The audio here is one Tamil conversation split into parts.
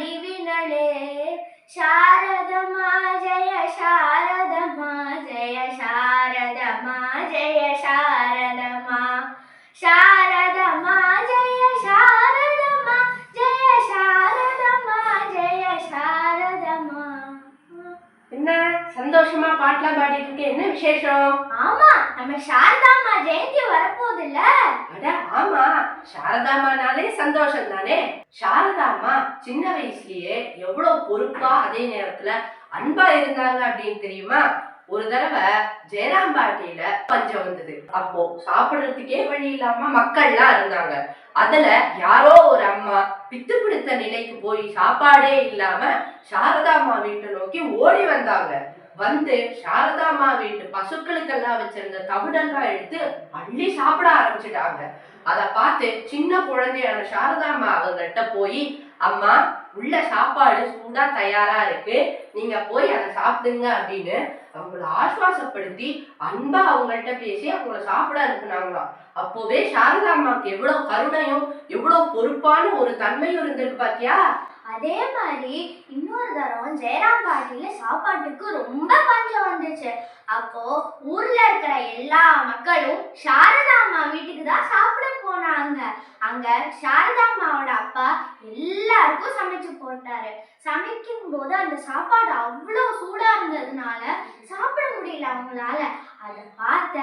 வடிவினளே சாரதமா ஜெய சாரதமா ஜெய சாரதமா ஜெய சாரதமா சாரதமா ஜெய சாரதமா ஜெய சாரதமா ஜெய சாரதமா என்ன? சந்தோஷமா பாட்டுலாம் பாடிட்டு இருக்க. என்ன விசேஷம்? ஆமா நம்ம சாரதாம்மா ஜெயந்தி வரப்போகுதுல்ல? அட ஆமா. சாரதாமானாலே சந்தோஷம் தானே சாரதாமா சின்ன வயசுலயே எவ்வளவு பொறுப்பா அதே நேரத்துல அன்பா இருந்தாங்க அப்படின்னு தெரியுமா? ஒரு தடவை ஜெயராம் பாட்டியில பஞ்சம் வந்தது. அப்போ சாப்பிடுறதுக்கே வழி இல்லாம மக்கள்லாம் இருந்தாங்க. அதுல யாரோ ஒரு அம்மா பித்து பிடித்த நிலைக்கு போய் சாப்பாடே இல்லாம சாரதாம்மா வீட்டை நோக்கி ஓடி வந்தாங்க. வந்து சாரதாமா வீட்டு பசுக்களுக்கெல்லாம் வச்சிருந்த தவிடெல்லாம் எடுத்து அள்ளி சாப்பிட ஆரம்பிச்சிட்டாங்க. அதை பார்த்து சின்ன குழந்தையான சாரதாமா அவங்கள்ட்ட போய் அம்மா உள்ள சாப்பாடு சூடா தயாரா இருக்கு. நீங்க போய் அதை சாப்பிடுங்க அப்படின்னு அவங்கள ஆஸ்வாசப்படுத்தி அன்பா அவங்கள்ட்ட பேசி அவங்கள சாப்பிட அனுப்புனாங்களாம். அப்போவே சாரதா அம்மாவுக்கு எவ்வளவு கருணையும் எவ்வளவு பொறுப்பான ஒரு தன்மையும் இருந்திருக்கு பாத்தியா? அதே மாதிரி இன்னொரு தரம் ஜெயராம் பாட்டியில சாப்பாட்டுக்கு ரொம்ப பஞ்சம் வந்துச்சு. அப்போ ஊர்ல இருக்கிற எல்லா மக்களும் சாரதா அம்மா வீட்டுக்கு தான் சாப்பிட போனாங்க. அங்க சாரதா அம்மாவோட அப்பா எல்லாருக்கும் சமைச்சு போட்டாரு. சமைக்கும் போது அந்த சாப்பாடு அவ்வளோ சூடா இருந்ததுனால சாப்பிட முடியல அவங்களால. அதை பார்த்த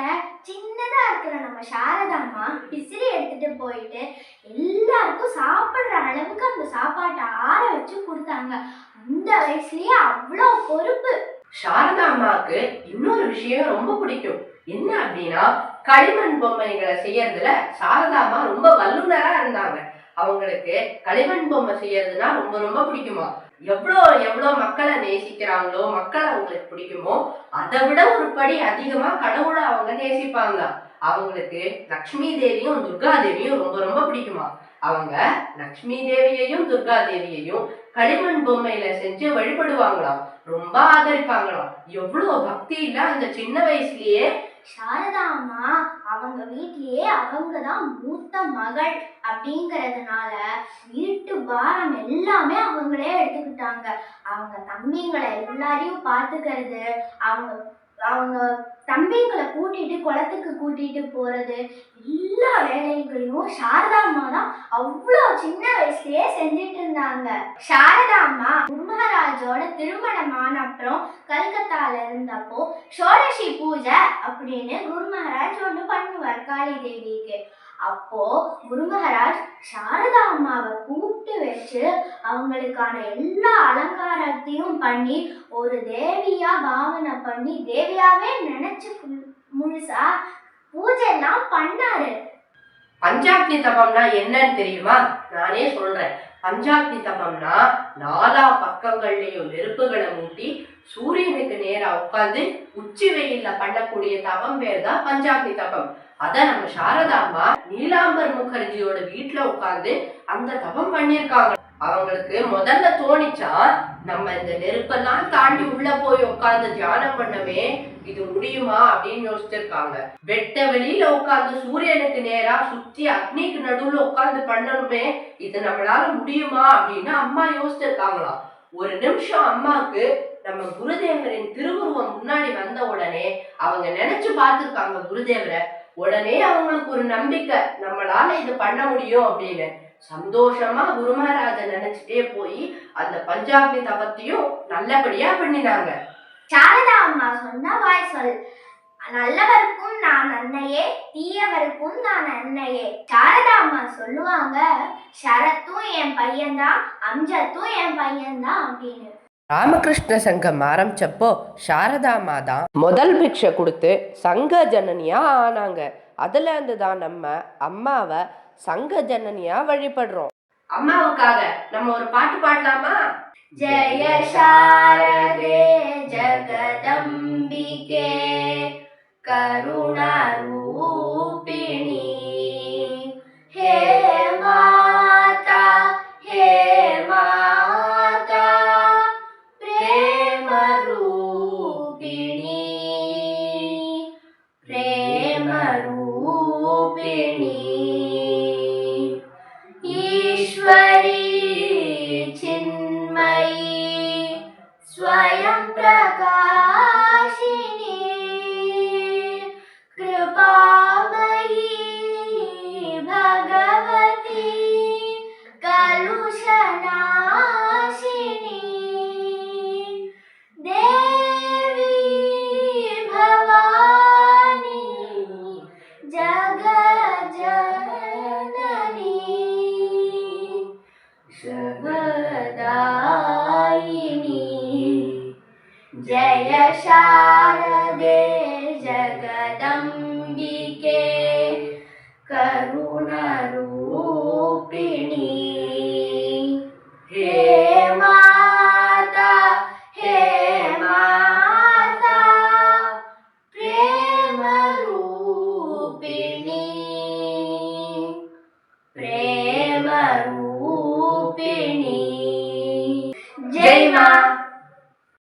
சின்னதா இருக்கிற நம்ம சாரதாம்மா பிசிறி எடுத்துட்டு போயிட்டு எல்லாருக்கும் சாப்பிடுற அளவுக்கு அந்த சாப்பாட்டை ஆற வச்சு கொடுத்தாங்க. அந்த வயசுலயே அவ்வளோ பொறுப்பு. சாரதா அம்மாவுக்கு இன்னொரு விஷயம் ரொம்ப பிடிக்கும். என்ன அப்படின்னா களிமண் பொம்மைகளை செய்யறதுல சாரதா அம்மா ரொம்ப வல்லுநரா இருந்தாங்க. அவங்களுக்கு களிமண் பொம்மை செய்யறதுனா ரொம்ப ரொம்ப பிடிக்குமா? எவ்வளோ எவ்வளோ மக்களை நேசிக்கிறாங்களோ மக்களை அவங்களுக்கு பிடிக்குமோ அதை விட ஒரு படி அதிகமா கடவுளை அவங்க நேசிப்பாங்க. அவங்களுக்கு லக்ஷ்மி தேவியும் துர்கா தேவியும் ரொம்ப ரொம்ப பிடிக்குமா? அவங்க லக்ஷ்மி தேவியையும் துர்கா தேவியையும் களிமண் பொம்மையில செஞ்சு வழிபடுவாங்களாம். ரொம்ப ஆதரிப்பாங்களாம். எவ்வளவு பக்தி இல்ல அந்த சின்ன வயசுலயே சாரதா அம்மா அவங்க வீட்லயே அவங்க தான் மூத்த மகள் அப்படிங்கறதுனால வீட்டு பாரம் எல்லாமே அவங்களே எடுத்துக்கிட்டாங்க. அவங்க தம்பிங்களை எல்லாரையும் பார்த்துக்கிறது அவங்க அவங்க தம்பிங்களை கூட்டிட்டு குளத்துக்கு கூட்டிட்டு போறது எல்லா வேலைகளையும் சாரதா அம்மா தான் அவ்வளோ சின்ன வயசுலயே செஞ்சுட்டு இருந்தாங்க. சாரதா அம்மா குருமகாராஜோட திருமணம் ஆன அப்புறம் கல்கத்தால இருந்தப்போ ஷோடசி பூஜை அப்படின்னு குரு மகாராஜ் ஒன்று பண்ணுவார் காளி தேவிக்கு அப்போ குரு மகாராஜ் சாரதா அம்மாவை வச்சு அவங்களுக்கான எல்லா அலங்காரத்தையும் பண்ணி ஒரு தேவியா பாவனை பண்ணி தேவியாவே நினைச்சு முழுசா பூஜை எல்லாம் பண்ணாரு. பஞ்சாக்னி தபம்னா என்னன்னு தெரியுமா? நானே சொல்றேன். பஞ்சாக்னி தபம்னா நாலா பக்கங்கள்லயும் நெருப்புகளை மூட்டி சூரியனுக்கு நேரா உட்காந்து உச்சி வெயில்ல பண்ணக்கூடிய தபம் பேர் தான் பஞ்சாக்னி தபம் அத நம்ம சாரதாம்மா நீலாம்பர் முகர்ஜியோட வீட்டுல உட்கார்ந்து அந்த தபம் பண்ணியிருக்காங்க அவங்களுக்கு முதல்ல தோணிச்சா நம்ம இந்த நெருப்பெல்லாம் தாண்டி உள்ள போய் உட்கார்ந்து தியானம் பண்ணவே இது முடியுமா அப்படின்னு யோசிச்சிருக்காங்க. வெட்ட வெளியில உட்கார்ந்து சூரியனுக்கு நேரா சுத்தி அக்னிக்கு நடுவுல உட்கார்ந்து பண்ணணுமே இது நம்மளால முடியுமா அப்படின்னு அம்மா யோசிச்சிருக்காங்களாம். ஒரு நிமிஷம் அம்மாக்கு நம்ம குருதேவரின் திருவுருவம் முன்னாடி வந்த உடனே அவங்க நினைச்சு பார்த்துருக்காங்க குருதேவரை. உடனே அவங்களுக்கு ஒரு நம்பிக்கை நம்மளால இது பண்ண முடியும் அப்படின்னு. சந்தோஷமா குருமகாராஜ நினைச்சிட்டே போய் அந்த பஞ்சாபி தபத்தையும் நல்லபடியா பண்ணினாங்க. சாரதா அம்மா சொன்ன வாய் சொல் நல்லவருக்கும் நான் அன்னையே தீயவருக்கும் நான் அன்னையே சாரதா அம்மா சொல்லுவாங்க சரத்தும் என் பையன்தான் அம்ஜத்தும் என் பையன்தான் அப்படின்னு. ராமகிருஷ்ண சங்கம் ஆரம்பிச்சப்போ சாரதாமா தான் முதல் பிக்ஷை கொடுத்து சங்க ஜனனியா ஆனாங்க. அதுலேருந்து தான் நம்ம அம்மாவை சங்க ஜனனியா வழிபடுறோம். அம்மாவுக்காக நம்ம ஒரு பாட்டு பாடலாமா? ஜெய சாரதே ஜகதம்பிகே கருணாரு चिन्मयी स्वयं प्रकाशिनी। कृपामयी भगवती कलुषनाशिनी। देवी भवानी जगज्जननी जय शारदे जगदम्बिके